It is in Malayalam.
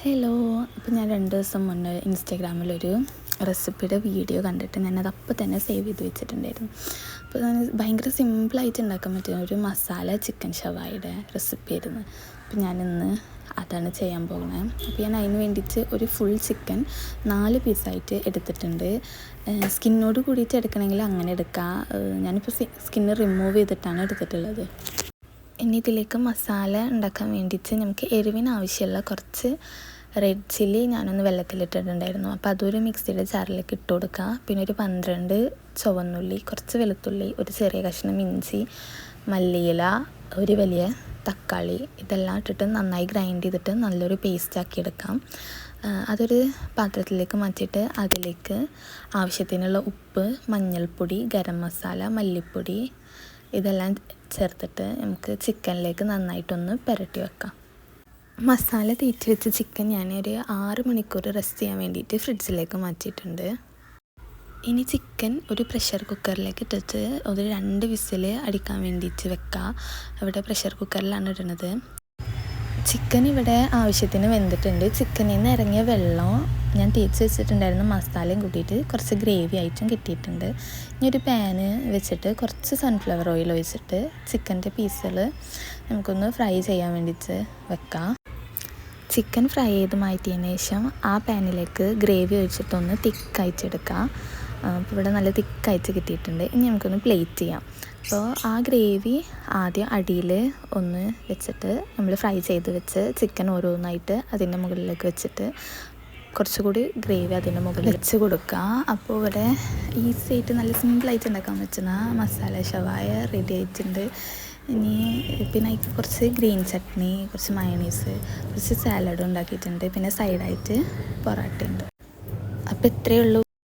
ഹലോ അപ്പോൾ ഞാൻ രണ്ട് ദിവസം മുന്നേ ഇൻസ്റ്റാഗ്രാമിലൊരു റെസിപ്പിയുടെ വീഡിയോ കണ്ടിട്ട് ഞാനത് അപ്പോൾ തന്നെ സേവ് ചെയ്ത് വെച്ചിട്ടുണ്ടായിരുന്നു. അപ്പോൾ ഞാൻ ഭയങ്കര സിമ്പിളായിട്ട് ഉണ്ടാക്കാൻ പറ്റുന്ന ഒരു മസാല ചിക്കൻ ഷവായുടെ റെസിപ്പി ആയിരുന്നു. അപ്പോൾ ഞാനിന്ന് അതാണ് ചെയ്യാൻ പോകുന്നത്. അപ്പോൾ ഞാൻ അതിന് വേണ്ടിയിട്ട് ഒരു ഫുൾ ചിക്കൻ നാല് പീസായിട്ട് എടുത്തിട്ടുണ്ട്. സ്കിന്നോട് കൂടിയിട്ട് എടുക്കണമെങ്കിൽ അങ്ങനെ എടുക്കാം. ഞാനിപ്പോൾ സ്കിന്ന് റിമൂവ് ചെയ്തിട്ടാണ് എടുത്തിട്ടുള്ളത്. ഇനി ഇതിലേക്ക് മസാല ഉണ്ടാക്കാൻ വേണ്ടിയിട്ട് നമുക്ക് എരിവിന് ആവശ്യമുള്ള കുറച്ച് റെഡ് ചില്ലി ഞാനൊന്ന് വെള്ളത്തിലിട്ടിട്ടുണ്ടായിരുന്നു. അപ്പോൾ അതൊരു മിക്സിയുടെ ജാറിലേക്ക് ഇട്ട് കൊടുക്കുക പിന്നെ ഒരു പന്ത്രണ്ട് ചുവന്നുള്ളി കുറച്ച് വെളുത്തുള്ളി ഒരു ചെറിയ കഷ്ണം ഇഞ്ചി മല്ലിയില ഒരു വലിയ തക്കാളി ഇതെല്ലാം ഇട്ടിട്ട് നന്നായി ഗ്രൈൻഡ് ചെയ്തിട്ട് നല്ലൊരു പേസ്റ്റ് ആക്കി എടുക്കാം. അതൊരു പാത്രത്തിലേക്ക് മാറ്റിയിട്ട് അതിലേക്ക് ആവശ്യത്തിനുള്ള ഉപ്പ് മഞ്ഞൾപ്പൊടി ഗരം മസാല മല്ലിപ്പൊടി ഇതെല്ലാം ചേർത്തിട്ട് നമുക്ക് ചിക്കനിലേക്ക് നന്നായിട്ടൊന്ന് പുരട്ടി വെക്കാം. മസാല തേച്ച് വെച്ച ചിക്കൻ ഞാൻ ഒരു ആറ് മണിക്കൂർ റെസ്റ്റ് ചെയ്യാൻ വേണ്ടിയിട്ട് ഫ്രിഡ്ജിലേക്ക് മാറ്റിയിട്ടുണ്ട്. ഇനി ചിക്കൻ ഒരു പ്രഷർ കുക്കറിലേക്ക് ഇട്ടിട്ട് ഒരു രണ്ട് വിസിൽ അടിക്കാൻ വേണ്ടിയിട്ട് വെക്കുക ഇവിടെ പ്രഷർ കുക്കറിലാണ് ഇടുന്നത് ചിക്കൻ ഇവിടെ ആവശ്യത്തിന് വെന്തിട്ടുണ്ട്. ചിക്കനിൽ നിന്ന് ഇറങ്ങിയ വെള്ളം ഞാൻ തേച്ച് വെച്ചിട്ടുണ്ടായിരുന്ന. മസാലയും കൂട്ടിയിട്ട് കുറച്ച് ഗ്രേവി ആയിട്ടും കിട്ടിയിട്ടുണ്ട്. ഇനി ഒരു പാന് വെച്ചിട്ട് കുറച്ച് സൺഫ്ലവർ ഓയിൽ ഒഴിച്ചിട്ട് ചിക്കന്റെ പീസുകൾ നമുക്കൊന്ന് ഫ്രൈ ചെയ്യാൻ വേണ്ടിയിട്ട് വെക്കാം. ചിക്കൻ ഫ്രൈ ചെയ്ത് മാറ്റിയതിന് ശേഷം ആ പാനിലേക്ക് ഗ്രേവി ഒഴിച്ചിട്ടൊന്ന് തിക്കായിച്ചെടുക്കാം അപ്പോൾ ഇവിടെ നല്ല തിക്കായിട്ട് കിട്ടിയിട്ടുണ്ട്. ഇനി നമുക്കൊന്ന് പ്ലേറ്റ് ചെയ്യാം. അപ്പോൾ ആ ഗ്രേവി ആദ്യം അടിയിൽ ഒന്ന് വെച്ചിട്ട് നമ്മൾ ഫ്രൈ ചെയ്ത് വെച്ച് ചിക്കൻ ഓരോന്നായിട്ട് അതിന്റെ മുകളിലേക്ക് വെച്ചിട്ട് കുറച്ചുകൂടി ഗ്രേവി അതിന്റെ മുകളിൽ വെച്ച് കൊടുക്കുക അപ്പോൾ ഇവിടെ ഈസി ആയിട്ട് നല്ല സിമ്പിളായിട്ട് ഉണ്ടാക്കാൻ പറ്റുന്ന മസാല ഷവായ റെഡി ആയിട്ടുണ്ട്. ഇനി പിന്നെ കുറച്ച് ഗ്രീൻ ചട്നി കുറച്ച് മയണീസ് കുറച്ച് സാലഡ് ഉണ്ടാക്കിയിട്ടുണ്ട്. പിന്നെ സൈഡായിട്ട് പൊറാട്ട ഉണ്ട്. അപ്പോൾ ഇത്രയേ ഉള്ളൂ.